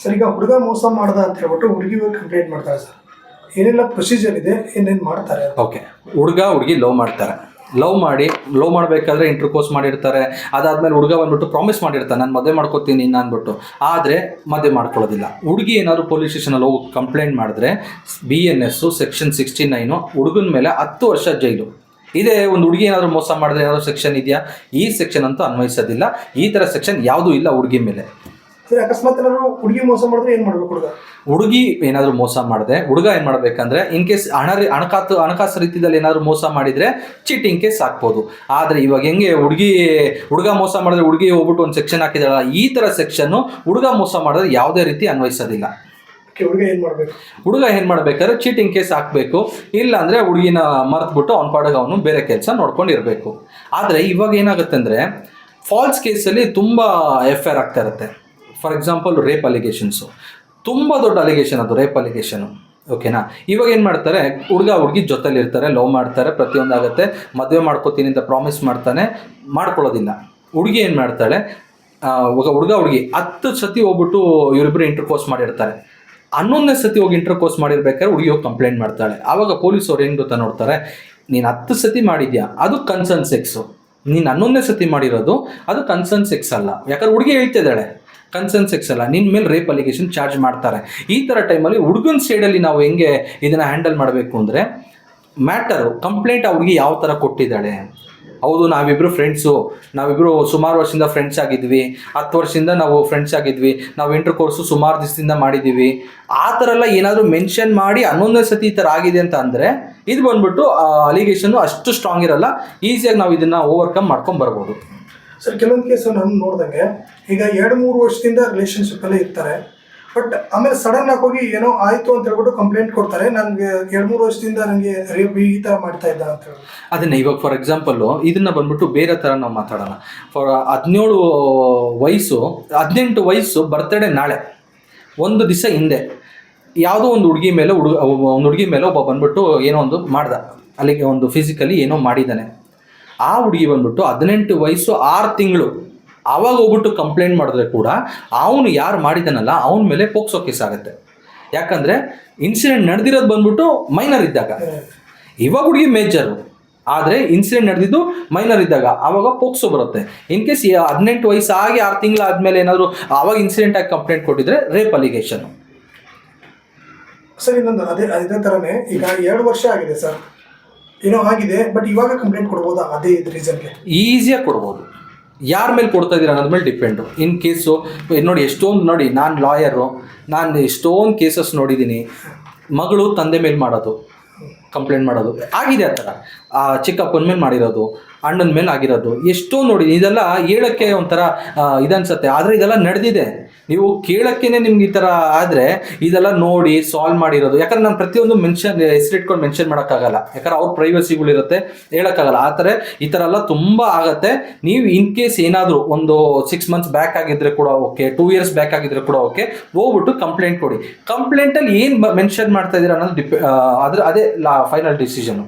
Sir, ಈಗ ಹುಡುಗ ಮೋಸ ಮಾಡ್ದ ಅಂತ ಹೇಳ್ಬಿಟ್ಟು ಹುಡುಗಿ ಕಂಪ್ಲೇಂಟ್ ಮಾಡ್ತಾರೆ ಸರ್. ಏನೆಲ್ಲ ಪ್ರೊಸೀಜರ್ ಇದೆ, ಏನೇನು ಮಾಡ್ತಾರೆ? ಓಕೆ ಹುಡುಗ ಹುಡುಗಿ ಲವ್ ಮಾಡ್ತಾರೆ. ಲವ್ ಮಾಡಿ ಲವ್ ಮಾಡಬೇಕಾದ್ರೆ ಇಂಟರ್ಕೋರ್ಸ್ ಮಾಡಿರ್ತಾರೆ. ಅದಾದ್ಮೇಲೆ ಹುಡುಗ ಬಂದ್ಬಿಟ್ಟು ಪ್ರಾಮಿಸ್ ಮಾಡಿರ್ತಾನೆ, ನಾನು ಮದುವೆ ಮಾಡ್ಕೋತೀನಿ ಇನ್ನು ಅಂದ್ಬಿಟ್ಟು. ಆದರೆ ಮದುವೆ ಮಾಡ್ಕೊಳ್ಳೋದಿಲ್ಲ. ಹುಡುಗಿ ಏನಾದರೂ ಪೊಲೀಸ್ ಸ್ಟೇಷನಲ್ಲಿ ಹೋಗಿ ಕಂಪ್ಲೇಂಟ್ ಮಾಡಿದ್ರೆ B N S section sixty nine ಹುಡುಗನ ಮೇಲೆ ಹತ್ತು ವರ್ಷ ಜೈಲು. ಇದೇ ಒಂದು ಹುಡುಗಿ ಏನಾದರೂ ಮೋಸ ಮಾಡಿದ್ರೆ ಏನಾದರೂ ಸೆಕ್ಷನ್ ಇದೆಯಾ? ಈ ಸೆಕ್ಷನ್ ಅಂತೂ ಅನ್ವಯಿಸೋದಿಲ್ಲ. ಈ ಥರ ಸೆಕ್ಷನ್ ಯಾವುದೂ ಇಲ್ಲ ಹುಡುಗಿ ಮೇಲೆ. ಸರ್ ಅಕಸ್ಮಾತ್ ಹುಡುಗಿ ಮೋಸ ಮಾಡಿದ್ರೆ ಏನು ಮಾಡ್ಬೇಕು ಹುಡುಗ? ಹುಡುಗಿ ಏನಾದರೂ ಮೋಸ ಮಾಡಿದೆ ಹುಡುಗ ಏನು ಮಾಡಬೇಕಂದ್ರೆ ಇನ್ ಕೇಸ್ ಹಣ ಹಣಕಾಸು ಹಣಕಾಸು ರೀತಿಯಲ್ಲಿ ಏನಾದರೂ ಮೋಸ ಮಾಡಿದರೆ ಚೀಟಿಂಗ್ ಕೇಸ್ ಹಾಕ್ಬೋದು. ಆದರೆ ಇವಾಗ ಹೆಂಗೆ ಹುಡುಗಿ ಹುಡುಗ ಮೋಸ ಮಾಡಿದ್ರೆ ಹುಡುಗಿ ಹೋಗ್ಬಿಟ್ಟು ಒಂದು ಸೆಕ್ಷನ್ ಹಾಕಿದಾಳ ಈ ಥರ ಸೆಕ್ಷನ್ನು ಹುಡುಗ ಮೋಸ ಮಾಡಿದ್ರೆ ಯಾವುದೇ ರೀತಿ ಅನ್ವಯಿಸೋದಿಲ್ಲ. ಹುಡುಗ ಏನು ಮಾಡಬೇಕು? ಹುಡುಗ ಏನು ಮಾಡಬೇಕಾದ್ರೆ ಚೀಟಿಂಗ್ ಕೇಸ್ ಹಾಕಬೇಕು. ಇಲ್ಲ ಅಂದ್ರೆ ಹುಡುಗಿನ ಮರೆತುಬಿಟ್ಟು ಅವ್ನ ಪಾಡಗ ಅವನು ಬೇರೆ ಕೆಲಸ ನೋಡ್ಕೊಂಡಿರಬೇಕು. ಆದರೆ ಇವಾಗ ಏನಾಗುತ್ತೆ ಅಂದ್ರೆ ಫಾಲ್ಸ್ ಕೇಸಲ್ಲಿ ತುಂಬ ಎಫ್ ಐ ಆರ್ ಆಗ್ತಾ ಇರುತ್ತೆ. ಫಾರ್ ಎಕ್ಸಾಂಪಲ್ ರೇಪ್ ಅಲಿಗೇಷನ್ಸು ತುಂಬ ದೊಡ್ಡ ಅಲಿಗೇಷನ್ ಅದು ರೇಪ್ ಅಲಿಗೇಷನು ಓಕೆನಾ ಇವಾಗ ಏನು ಮಾಡ್ತಾರೆ? ಹುಡುಗ ಹುಡುಗಿ ಜೊತೆಲಿ ಇರ್ತಾರೆ ಲವ್ ಮಾಡ್ತಾರೆ, ಪ್ರತಿಯೊಂದು ಆಗುತ್ತೆ. ಮದುವೆ ಮಾಡ್ಕೋತೀನಿ ಅಂತ ಪ್ರಾಮಿಸ್ ಮಾಡ್ತಾನೆ, ಮಾಡ್ಕೊಳ್ಳೋದಿಲ್ಲ. ಹುಡುಗಿ ಏನು ಮಾಡ್ತಾಳೆ? ಇವಾಗ ಹುಡುಗ ಹುಡುಗಿ ಹತ್ತು ಸತಿ ಹೋಗ್ಬಿಟ್ಟು ಇವರಿಬ್ಬರು ಇಂಟರ್ಕೋರ್ಸ್ ಮಾಡಿರ್ತಾರೆ. ಹನ್ನೊಂದನೇ ಸತಿ ಹೋಗಿ ಇಂಟರ್ಕೋರ್ಸ್ ಮಾಡಿರ್ಬೇಕಾದ್ರೆ ಹುಡುಗಿ ಹೋಗಿ ಕಂಪ್ಲೇಂಟ್ ಮಾಡ್ತಾಳೆ. ಆವಾಗ ಪೊಲೀಸವ್ರು ಏನು ಗೊತ್ತಾ ನೋಡ್ತಾರೆ? ನೀನು ಹತ್ತು ಸತಿ ಮಾಡಿದ್ಯಾ? ಅದು ಕನ್ಸರ್ನ್ ಸೆಕ್ಸು ನೀನು ಹನ್ನೊಂದನೇ ಸತಿ ಮಾಡಿರೋದು, ಅದು ಕನ್ಸರ್ನ್ ಸೆಕ್ಸ್ ಅಲ್ಲ. ಯಾಕಂದ್ರೆ ಹುಡುಗಿ ಹೇಳ್ತಿದ್ದಾಳೆ. ಕನ್ಸರ್ನ್ ಸೆಕ್ಸ್ ಅಲ್ಲ ನಿನ್ನ ಮೇಲೆ ರೇಪ್ ಅಲಿಗೇಷನ್ ಚಾರ್ಜ್ ಮಾಡ್ತಾರೆ. ಈ ಥರ ಟೈಮಲ್ಲಿ ಹುಡುಗನ ಸೈಡಲ್ಲಿ ನಾವು ಹೆಂಗೆ ಇದನ್ನು ಹ್ಯಾಂಡಲ್ ಮಾಡಬೇಕು ಅಂದರೆ ಮ್ಯಾಟರು ಕಂಪ್ಲೇಂಟ್ ಅವ್ರಿಗೆ ಯಾವ ಥರ ಕೊಟ್ಟಿದ್ದಾಳೆ? ಹೌದು ನಾವಿಬ್ಬರು ಫ್ರೆಂಡ್ಸು ನಾವಿಬ್ಬರು ಸುಮಾರು ವರ್ಷದಿಂದ ಫ್ರೆಂಡ್ಸ್ ಆಗಿದ್ವಿ, ಹತ್ತು ವರ್ಷದಿಂದ ನಾವು ಫ್ರೆಂಡ್ಸ್ ಆಗಿದ್ವಿ, ನಾವು ಇಂಟರ್ ಕೋರ್ಸು ಸುಮಾರು ದಿವಸದಿಂದ ಮಾಡಿದ್ದೀವಿ ಆ ಥರ ಎಲ್ಲ ಏನಾದರೂ ಮೆನ್ಷನ್ ಮಾಡಿ ಹನ್ನೊಂದನೇ ಸತಿ ಈ ಥರ ಆಗಿದೆ ಅಂತ ಅಂದರೆ, ಇದು ಬಂದ್ಬಿಟ್ಟು ಅಲಿಗೇಷನ್ನು ಅಷ್ಟು ಸ್ಟ್ರಾಂಗ್ ಇರಲ್ಲ ಈಸಿಯಾಗಿ ನಾವು ಇದನ್ನು ಓವರ್ಕಮ್ ಮಾಡ್ಕೊಂಡು ಬರ್ಬೋದು. ಸರ್, ಕೆಲವೊಂದು ಕೇಸ್ ನಾನು ನೋಡ್ದಂಗೆ ಈಗ ಎರಡು ಮೂರು ವರ್ಷದಿಂದ ರಿಲೇಶನ್ಶಿಪ್ ಅಲ್ಲೇ ಇರ್ತಾರೆ. ಬಟ್ ಆಮೇಲೆ ಸಡನ್ ಆಗಿ ಹೋಗಿ ಏನೋ ಆಯ್ತು ಅಂತ ಹೇಳ್ಬಿಟ್ಟು ಕಂಪ್ಲೇಂಟ್ ಕೊಡ್ತಾರೆ. ನನಗೆ ಎರಡು ಮೂರು ವರ್ಷದಿಂದ ನನಗೆ ಈ ಥರ ಮಾಡ್ತಾ ಇದ್ದ ಅಂತ ಹೇಳಿ ಅದನ್ನ, ಇವಾಗ ಫಾರ್ ಎಕ್ಸಾಂಪಲ್ಲು ಇದನ್ನ ಬಂದ್ಬಿಟ್ಟು ಬೇರೆ ಥರ ನಾವು ಮಾತಾಡೋಣ. ಫಾರ್ ಹದಿನೇಳು ವಯಸ್ಸು, ಹದಿನೆಂಟು ವಯಸ್ಸು ಬರ್ತಡೇ ನಾಳೆ, ಒಂದು ದಿವಸ ಹಿಂದೆ ಯಾವುದೋ ಒಂದು ಹುಡುಗಿ ಮೇಲೆ ಹುಡುಗ ಒಂದು ಹುಡುಗಿ ಮೇಲೆ ಒಬ್ಬ ಬಂದ್ಬಿಟ್ಟು ಏನೋ ಒಂದು ಮಾಡ್ದ. ಅಲ್ಲಿಗೆ ಒಂದು ಫಿಸಿಕಲಿ ಏನೋ ಮಾಡಿದ್ದಾನೆ. ಆ ಹುಡುಗಿ ಬಂದ್ಬಿಟ್ಟು ಹದಿನೆಂಟು ವಯಸ್ಸು ಆರು ತಿಂಗಳು ಆವಾಗ ಹೋಗ್ಬಿಟ್ಟು ಕಂಪ್ಲೇಂಟ್ ಮಾಡಿದ್ರೆ ಕೂಡ ಅವನು ಯಾರು ಮಾಡಿದ್ದಾನಲ್ಲ ಅವನ ಮೇಲೆ ಪೋಕ್ಸೋ ಕೇಸ್ ಆಗುತ್ತೆ. ಯಾಕಂದರೆ ಇನ್ಸಿಡೆಂಟ್ ನಡೆದಿರೋದು ಬಂದ್ಬಿಟ್ಟು ಮೈನರ್ ಇದ್ದಾಗ. ಇವಾಗ ಹುಡುಗಿ ಮೇಜರು ಆದರೆ ಇನ್ಸಿಡೆಂಟ್ ನಡೆದಿದ್ದು ಮೈನರ್ ಇದ್ದಾಗ. ಆವಾಗ ಪೋಕ್ಸೋ ಬರುತ್ತೆ. ಇನ್ ಕೇಸ್ ಹದಿನೆಂಟು ಆಗಿ ಆರು ತಿಂಗಳು ಆದಮೇಲೆ ಏನಾದರೂ ಆವಾಗ ಇನ್ಸಿಡೆಂಟ್ ಆಗಿ ಕಂಪ್ಲೇಂಟ್ ಕೊಟ್ಟಿದ್ರೆ ರೇಪ್ ಅಲಿಗೇಷನ್ ಸರ್, ಇನ್ನೊಂದು ಅದೇ ಅದೇ ಥರನೇ ಈಗ ಎರಡು ವರ್ಷ ಆಗಿದೆ ಸರ್. ಏನೋ ಆಗಿದೆ ಬಟ್ ಇವಾಗ ಕಂಪ್ಲೇಂಟ್ ಕೊಡ್ಬೋದಾ? ಅದೇ ರೀಸನ್ಗೆ ಈಸಿಯಾಗಿ ಕೊಡ್ಬೋದು. ಯಾರ ಮೇಲೆ ಕೊಡ್ತಾ ಇದ್ದೀರಾ ಮೇಲೆ ಡಿಪೆಂಡು ಇನ್ ಕೇಸು ನೋಡಿ, ಎಷ್ಟೊಂದು, ನೋಡಿ, ನಾನು ಲಾಯರು ನಾನು ಎಷ್ಟೊಂದು ಕೇಸಸ್ ನೋಡಿದ್ದೀನಿ. ಮಗಳು ತಂದೆ ಮೇಲೆ ಮಾಡೋದು ಕಂಪ್ಲೇಂಟ್ ಮಾಡೋದು. ಆಗಿದೆ ಆ ಥರ. ಆ ಚಿಕ್ಕಪ್ಪನ ಮೇಲೆ ಮಾಡಿರೋದು, ಅಣ್ಣನ ಮೇಲೆ ಆಗಿರೋದು. ಎಷ್ಟೋ ನೋಡಿ, ಇದೆಲ್ಲ ಹೇಳೋಕ್ಕೆ ಒಂಥರ ಇದನ್ಸತ್ತೆ ಆದರೆ ಇದೆಲ್ಲ ನಡೆದಿದೆ. ನೀವು ಕೇಳಕ್ಕೇನೆ ನಿಮ್ಗೆ ಈ ಥರ ಆದರೆ ಇದೆಲ್ಲ ನೋಡಿ ಸಾಲ್ವ್ ಮಾಡಿರೋದು. ಯಾಕಂದ್ರೆ ನಾನು ಪ್ರತಿಯೊಂದು ಮೆನ್ಷನ್ ಹೆಸರಿಟ್ಕೊಂಡು ಮೆನ್ಷನ್ ಮಾಡೋಕ್ಕಾಗಲ್ಲ. ಯಾಕಂದ್ರೆ ಅವ್ರ ಪ್ರೈವಸಿಗಳಿರುತ್ತೆ ಹೇಳೋಕ್ಕಾಗಲ್ಲ. ಆ ಥರ ಈ ಥರ ಎಲ್ಲ ತುಂಬ ಆಗತ್ತೆ. ನೀವು ಇನ್ ಕೇಸ್ ಏನಾದರೂ ಒಂದು ಸಿಕ್ಸ್ ಮಂತ್ಸ್ ಬ್ಯಾಕ್ ಆಗಿದ್ರೆ ಕೂಡ ಓಕೆ ಟೂ ಇಯರ್ಸ್ ಬ್ಯಾಕ್ ಆಗಿದ್ರೆ ಕೂಡ ಓಕೆ ಹೋಗ್ಬಿಟ್ಟು ಕಂಪ್ಲೇಂಟ್ ಕೊಡಿ. ಕಂಪ್ಲೇಂಟಲ್ಲಿ ಏನು ಮೆನ್ಷನ್ ಮಾಡ್ತಾ ಇದ್ದೀರಾ ಅನ್ನೋದು ಡಿಪೆ ಅದ್ರ ಅದೇ ಲಾ ಫೈನಲ್ ಡಿಸಿಷನು